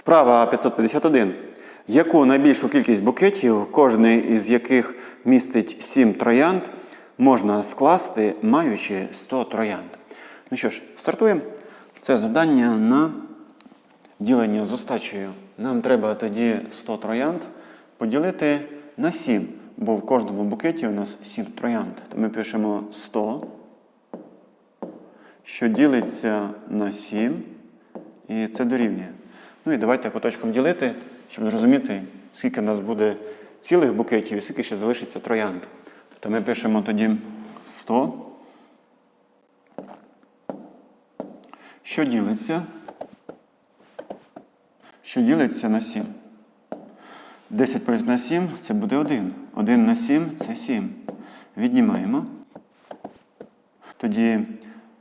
Вправа 551. Яку найбільшу кількість букетів, кожний із яких містить 7 троянд, можна скласти, маючи 100 троянд? Ну що ж, стартуємо. Це завдання на ділення з остачею. Нам треба тоді 100 троянд поділити на 7, бо в кожному букеті у нас 7 троянд. То ми пишемо 100, що ділиться на 7, і це дорівнює. Ну і давайте по точкам ділити, щоб зрозуміти, скільки в нас буде цілих букетів і скільки ще залишиться троянд. Тобто ми пишемо тоді 100, що ділиться, що ділиться на 7. 10 поділити на 7 це буде 1. 1 на 7 це 7. Віднімаємо. Тоді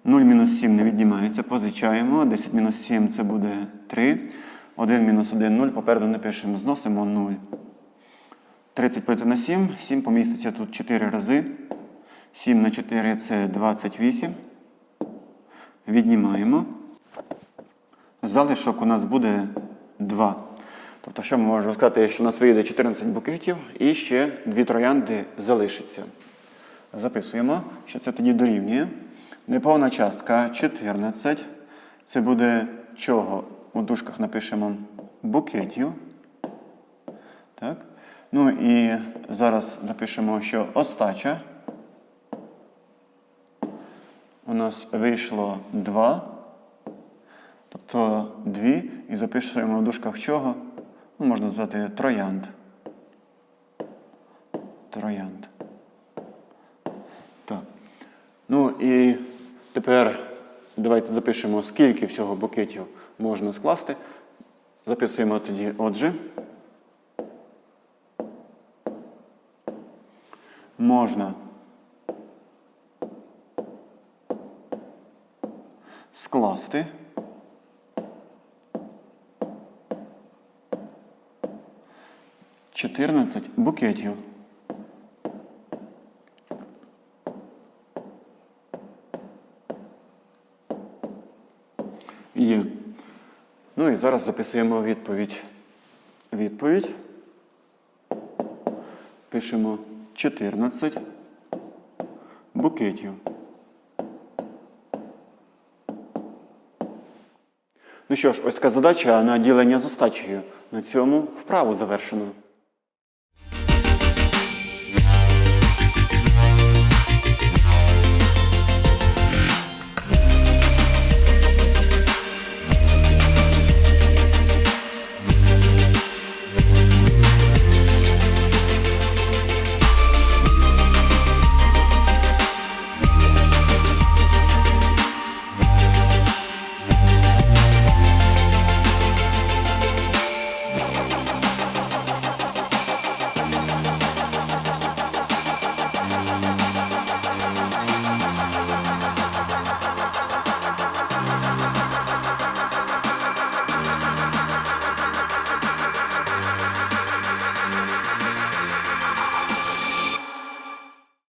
0 мінус 7 не віднімається, позичаємо. 10 мінус 7 це буде 3. 1 мінус 1 0. Попереду напишемо, зносимо 0. 30 поділити на 7. 7 поміститься тут 4 рази. 7 на 4 це 28. Віднімаємо. Залишок у нас буде 2. Тобто, що ми можемо сказати, що у нас вийде 14 букетів і ще дві троянди залишиться. Записуємо, що це тоді дорівнює. Неповна частка 14. Це буде чого? У дужках напишемо букетів. Так. Ну і зараз напишемо, що остача. У нас вийшло 2. Тобто 2. І запишемо в дужках чого? Ну, можна назвати троянд. Троянд. Так. Ну і тепер давайте запишемо, скільки всього букетів можна скласти. Записуємо тоді отже. Можна скласти. Чотирнадцять букетів. Є. Ну і зараз записуємо відповідь. Відповідь. Пишемо 14 букетів. Ну що ж, ось така задача на ділення з остачею. На цьому вправу завершено.